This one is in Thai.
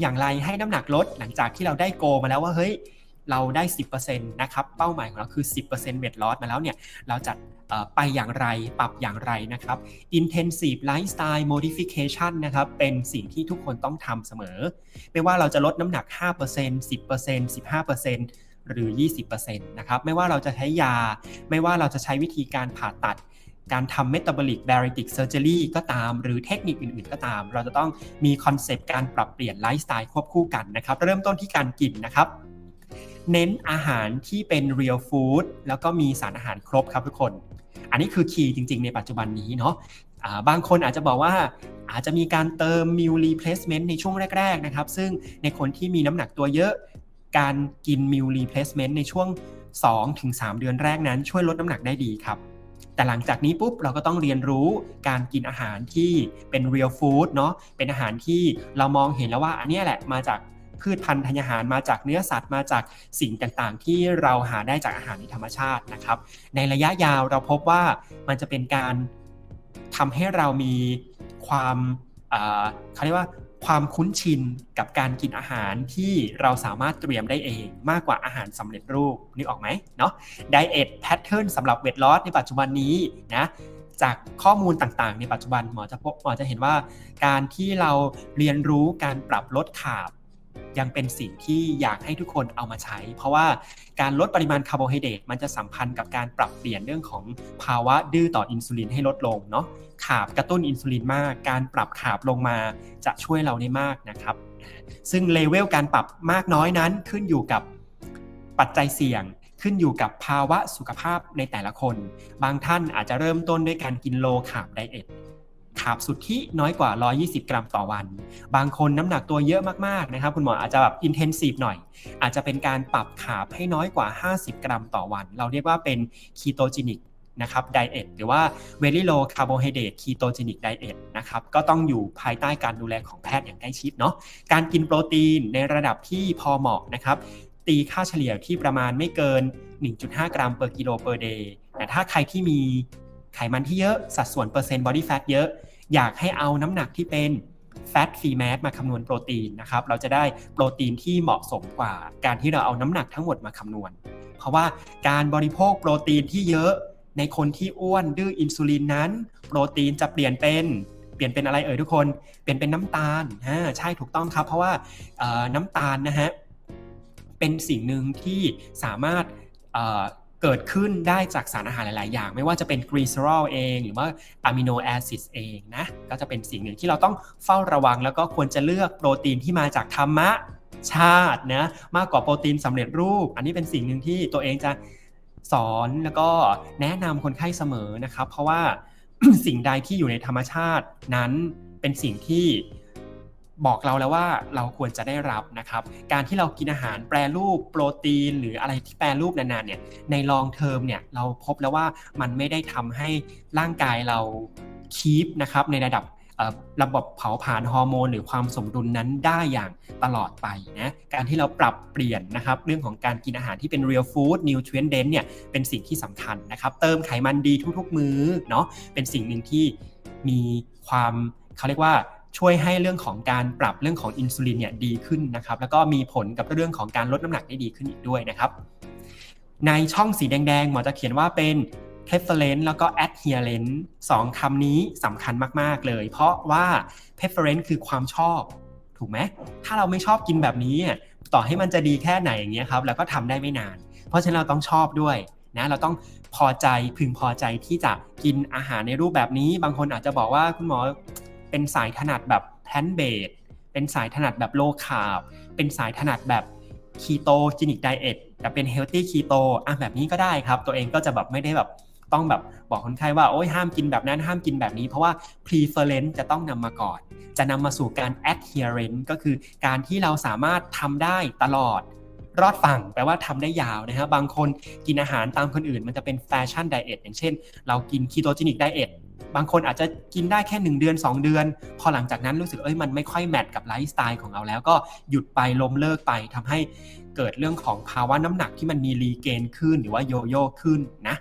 อย่างไรให้น้ำหนักลดหลังจากที่เราได้โกมาแล้วว่าเฮ้ยเราได้ 10%นะครับเป้าหมายของเราคือ 10%เวทลอสมาแล้วเนี่ยเราจะไปอย่างไรปรับอย่างไรนะครับ intensive lifestyle modification นะครับเป็นสิ่งที่ทุกคนต้องทำเสมอ ไม่ว่าเราจะลดน้ำหนัก 5% 10% 15%หรือ 20%นะครับไม่ว่าเราจะใช้ยา ไม่ว่าเราจะใช้วิธีการผ่าตัด การทำ metabolic bariatric surgery ก็ตาม หรือเทคนิคอื่นๆ ก็ตาม เราจะต้องมีคอนเซปต์การปรับเปลี่ยนไลฟ์สไตล์ควบคู่กันนะครับเริ่มต้นที่การกินนะครับเน้นอาหารที่เป็น real food แล้วก็มีสารอาหารครบครับทุกคน อันนี้คือคีย์จริง ๆ ในปัจจุบันนี้เนาะบางคนอาจจะบอกว่าอาจจะมีการเติม meal replacement ในช่วงแรก ๆ นะครับ ซึ่งในคนที่มีน้ำหนักตัวเยอะ การกิน meal replacement ในช่วง 2-3 เดือนแรกนั้น ช่วยลดน้ำหนักได้ดีครับ แต่หลังจากนี้ปุ๊บเราก็ต้องเรียนรู้การกินอาหารที่เป็น real food เนาะเป็นอาหารที่เรามองเห็นแล้วว่าอันนี้แหละมาจากพืชพันธุ์ธัญญาหารมาจากเนื้อสัตว์มาจากสิ่งต่างๆ ที่เราหาได้จากอาหารในธรรมชาตินะครับ ในระยะยาวเราพบว่ามันจะเป็นการทำให้เรามีความเขาเรียกว่า ความคุ้นชินกับการกินอาหารที่เราสามารถเตรียมได้เองมากกว่าอาหารสำเร็จรูปนึกออกไหมเนาะไดเอทแพทเทิร์นสำหรับเวทลอสในปัจจุบันนี้นะจากข้อมูลต่างๆ ในปัจจุบันหมอจะพบหมอจะเห็นว่า การที่เราเรียนรู้การปรับลดขาบ ยังเป็นสิ่งที่อยากให้ทุกคนเอามาใช้ เพราะว่าการลดปริมาณคาร์โบไฮเดรตมันจะสัมพันธ์กับการปรับเปลี่ยนเรื่องของภาวะดื้อต่ออินซูลินให้ลดลงเนาะขาบกระตุ้นอินซูลินมาก การปรับขาบลงมาจะช่วยเราได้มากนะครับ ซึ่งเลเวลการปรับมากน้อยนั้นขึ้นอยู่กับปัจจัยเสี่ยงขึ้นอยู่กับภาวะสุขภาพในแต่ละคน บางท่านอาจจะเริ่มต้นด้วยการกินโลคาร์บไดเอท ขาบสุทธิน้อยกว่า 120 กรัมต่อวัน บางคนน้ำหนักตัวเยอะมากๆนะครับคุณหมออาจจะแบบอินเทนซีฟหน่อย อาจจะเป็นการปรับขาบให้น้อยกว่า 50 กรัมต่อวัน เราเรียกว่าเป็นคีโตจินิกนะครับไดเอทหรือว่า very low carbohydrate ketogenic diet นะครับก็ต้องอยู่ภายใต้การดูแลของแพทย์อย่างใกล้ชิดเนาะการกินโปรตีนในระดับที่พอเหมาะนะครับตีค่าเฉลี่ยที่ประมาณไม่เกิน 1.5 กรัม per กิโล per day แต่ถ้าใครที่มี ไขมันที่เยอะสัดส่วนเปอร์เซ็นต์ body fat เยอะ อยากให้เอาน้ำหนักที่เป็น fat free mass มาคำนวณโปรตีนนะครับ เราจะได้โปรตีนที่เหมาะสมกว่า การที่เราเอาน้ำหนักทั้งหมดมาคำนวณ เพราะว่าการบริโภคโปรตีนที่เยอะในคนที่อ้วนดื้ออินซูลินนั้น โปรตีนจะเปลี่ยนเป็นเปลี่ยนเป็นอะไรเอ่ยทุกคน เปลี่ยนเป็นน้ำตาลอ่าใช่ถูกต้องครับ เพราะว่าน้ำตาลนะฮะเป็นสิ่งหนึ่งที่สามารถ เกิดขึ้นได้จากสารอาหารหลาย ๆ อย่าง ไม่ว่าจะเป็นกรีเซอรอลเอง หรือว่าอะมิโนแอซิดเองนะ ก็จะเป็นสิ่งหนึ่งที่เราต้องเฝ้าระวัง แล้วก็ควรจะเลือกโปรตีนที่มาจากธรรมะชาตินะมากกว่าโปรตีนสำเร็จรูป อันนี้เป็นสิ่งหนึ่งที่ตัวเองจะสอนแล้วก็แนะนำคนไข้เสมอนะครับ เพราะว่าสิ่งใดที่อยู่ในธรรมชาตินั้นเป็นสิ่งที่ บอกเราแล้วว่าเราควรจะได้รับนะครับ การที่เรากินอาหารแปรรูปโปรตีน หรืออะไรที่แปรรูปนานๆเนี่ยในลองเทอมเนี่ยเราพบแล้วว่ามันไม่ได้ทำให้ร่างกายเราคีปนะครับในระดับระบบเผาผลาญฮอร์โมน หรือความสมดุลนั้นได้อย่างตลอดไปนะการที่เราปรับเปลี่ยนนะครับเรื่องของการกินอาหารที่เป็น real food nutrient dense เนี่ยเป็นสิ่งที่สำคัญนะครับ เติมไขมันดีทุกๆ มื้อเนาะเป็นสิ่งหนึ่งที่มีความเขาเรียกว่า ช่วยให้เรื่องของการปรับเรื่องของอินซูลินเนี่ยดีขึ้นนะครับแล้วก็มีผลกับเรื่องของการลดน้ำหนักได้ดีขึ้นอีกด้วยนะครับ ในช่องสีแดงๆหมอจะเขียนว่าเป็น preference แล้วก็ adherence สองคำนี้สำคัญมากๆเลย เพราะว่า preference คือความชอบ ถูกไหมถ้าเราไม่ชอบกินแบบนี้ต่อให้มันจะดีแค่ไหนอย่างเงี้ยครับแล้วก็ทำได้ไม่นาน เพราะฉะนั้นเราต้องชอบด้วยนะเราต้องพอใจพึงพอใจที่จะกินอาหารในรูปแบบนี้ บางคนอาจจะบอกว่าคุณหมอ เป็นสายถนัดแบบแพนเบดเป็นสายถนัดแบบโลคาร์บเป็นสายถนัดแบบคีโตจินิกไดเอทแต่เป็นเฮลตี้คีโตอะแบบนี้ก็ได้ครับ ตัวเองก็จะแบบไม่ได้แบบต้องแบบบอกคนไข้ว่าโอ้ยห้ามกินแบบนั้นห้ามกินแบบนี้ เพราะว่า preference จะต้องนำมาก่อน จะนำมาสู่การ adherence ก็คือการที่เราสามารถทำได้ตลอดรอดฝั่งแปลว่าทำได้ยาวนะฮะบางคนกินอาหารตามคนอื่น มันจะเป็นแฟชั่นไดเอทอย่างเช่น เรากินคีโตจินิกไดเอท บางคนอาจจะกินได้แค่ 1 เดือน 2 เดือน พอหลังจากนั้นรู้สึกเอ้ยมันไม่ค่อยแมทกับไลฟ์สไตล์ของเราแล้วก็หยุดไปล้มเลิกไปทำให้เกิดเรื่องของภาวะน้ำหนักที่มันมีรีเกนขึ้นหรือว่าโยโย่ขึ้นนะ